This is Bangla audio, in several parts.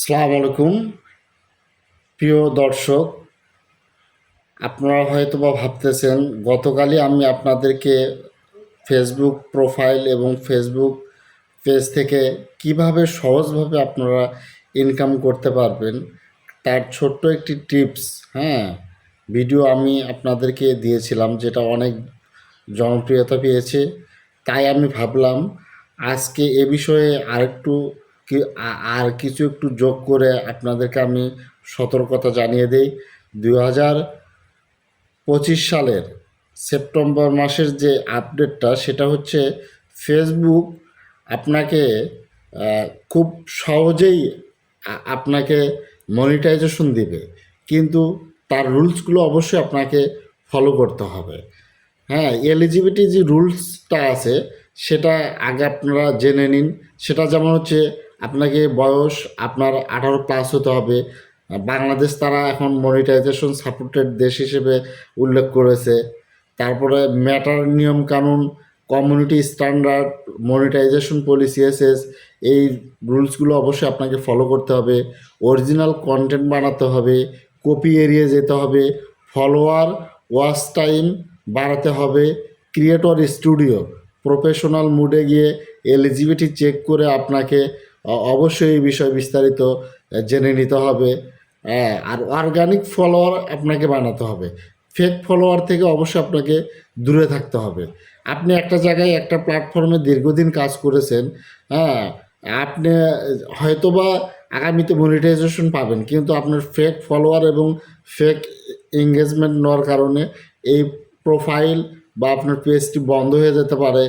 সালাম আলাইকুম। প্রিয় দর্শক, আপনারা হয়তো বা ভাবতেছেন, গতকালই আমি আপনাদেরকে ফেসবুক প্রোফাইল এবং ফেসবুক পেজ থেকে কীভাবে সহজভাবে আপনারা ইনকাম করতে পারবেন, তার ছোট্ট একটি টিপস হ্যাঁ ভিডিও আমি আপনাদেরকে দিয়েছিলাম, যেটা অনেক জনপ্রিয়তা পেয়েছে। তাই আমি ভাবলাম, আজকে এ বিষয়ে আরেকটু কি আর কিছু একটু যোগ করে আপনাদেরকে আমি সতর্কতা জানিয়ে দিই। দুই হাজার পঁচিশ সালের সেপ্টেম্বর মাসের যে আপডেটটা, সেটা হচ্ছে ফেসবুক আপনাকে খুব সহজেই আপনাকে মনিটাইজেশন দিবে। কিন্তু তার রুলসগুলো অবশ্যই আপনাকে ফলো করতে হবে। হ্যাঁ এলিজিবিলিটি যে রুলসটা আছে, সেটা আগে আপনারা জেনে নিন। সেটা যেমন হচ্ছে আপনাকে বয়স আপনার আঠারো প্লাস হতে হবে। বাংলাদেশ তারা এখন মনিটাইজেশন সাপোর্টেড দেশ হিসেবে উল্লেখ করেছে। তারপরে ম্যাটার নিয়ম কানুন কমিউনিটি স্ট্যান্ডার্ড মনিটাইজেশন পলিসি এসএস এই রুলসগুলো অবশ্যই আপনাকে ফলো করতে হবে। অরিজিনাল কন্টেন্ট বানাতে হবে কপি এড়িয়ে যেতে হবে ফলোয়ার ওয়াচ টাইম বাড়াতে হবে ক্রিয়েটর স্টুডিও প্রফেশনাল মুডে গিয়ে এলিজিবিলিটি চেক করে আপনাকে অবশ্যই এই বিষয়ে বিস্তারিত জেনে নিতে হবে। হ্যাঁ আর অর্গানিক ফলোয়ার আপনাকে বানাতে হবে। ফেক ফলোয়ার থেকে অবশ্যই আপনাকে দূরে থাকতে হবে। আপনি একটা জায়গায় একটা প্ল্যাটফর্মে দীর্ঘদিন কাজ করেছেন হ্যাঁ আপনি, হয়তোবা আগামীতে মনিটাইজেশন পাবেন, কিন্তু আপনার ফেক ফলোয়ার এবং ফেক এঙ্গেজমেন্ট নেওয়ার কারণে এই প্রোফাইল বা আপনার পেজটি বন্ধ হয়ে যেতে পারে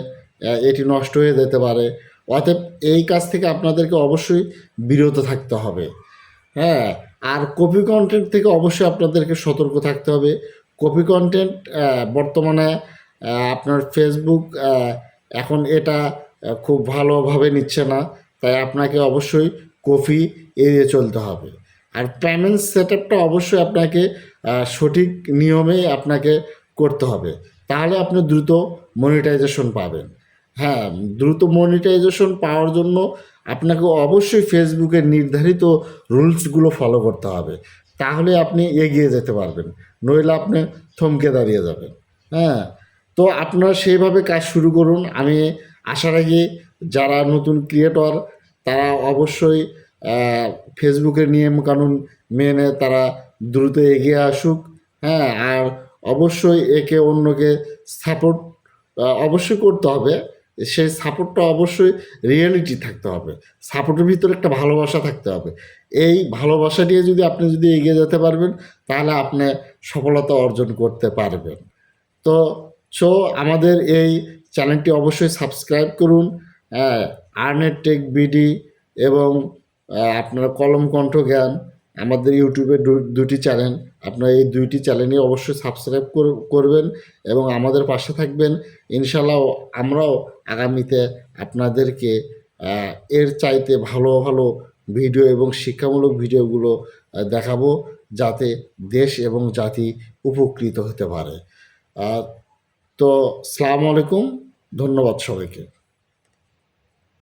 এটি নষ্ট হয়ে যেতে পারে। অতএব এই কাজ থেকে আপনাদেরকে অবশ্যই বিরত থাকতে হবে। হ্যাঁ আর কপি কন্টেন্ট থেকে অবশ্যই আপনাদেরকে সতর্ক থাকতে হবে। কপি কন্টেন্ট বর্তমানে আপনার ফেসবুক এখন এটা খুব ভালোভাবে নিচ্ছে না। তাই আপনাকে অবশ্যই কপি এড়িয়ে চলতে হবে। আর পেমেন্ট সেট আপটা অবশ্যই আপনাকে সঠিক নিয়মে আপনাকে করতে হবে। তাহলে আপনি দ্রুত মনিটাইজেশন পাবেন। হ্যাঁ দ্রুত মনিটাইজেশন পাওয়ার জন্য আপনাকে অবশ্যই ফেসবুকের নির্ধারিত রুলসগুলো ফলো করতে হবে। তাহলে আপনি এগিয়ে যেতে পারবেন, নইলে আপনি থমকে দাঁড়িয়ে যাবেন। হ্যাঁ তো আপনারা সেইভাবে কাজ শুরু করুন। আমি আশা রাখি যারা নতুন ক্রিয়েটর তারা অবশ্যই ফেসবুকের নিয়মকানুন মেনে তারা দ্রুত এগিয়ে আসুক। হ্যাঁ আর অবশ্যই একে অন্যকে সাপোর্ট অবশ্যই করতে হবে। সেই সাপোর্টটা অবশ্যই রিয়েলিটি থাকতে হবে। সাপোর্টের ভিতরে একটা ভালোবাসা থাকতে হবে। এই ভালোবাসা নিয়ে যদি আপনি যদি এগিয়ে যেতে পারবেন, তাহলে আপনি সফলতা অর্জন করতে পারবেন। তো সো আমাদের এই চ্যানেলটি অবশ্যই সাবস্ক্রাইব করুন আর্নেট টেক বিডি এবং আপনার কলম কণ্ঠ জ্ঞান। আমাদের ইউটিউবের দুটি চ্যানেল আপনারা এই দুইটি চ্যানেলই অবশ্যই সাবস্ক্রাইব কর- করবেন এবং আমাদের পাশে থাকবেন। ইনশাল্লাহ আমরাও আগামীতে আপনাদেরকে এর চাইতে ভালো ভালো ভিডিও এবং শিক্ষামূলক ভিডিওগুলো দেখাবো যাতে দেশ এবং জাতি উপকৃত হতে পারে। তো, সালাম আলাইকুম। ধন্যবাদ সবাইকে।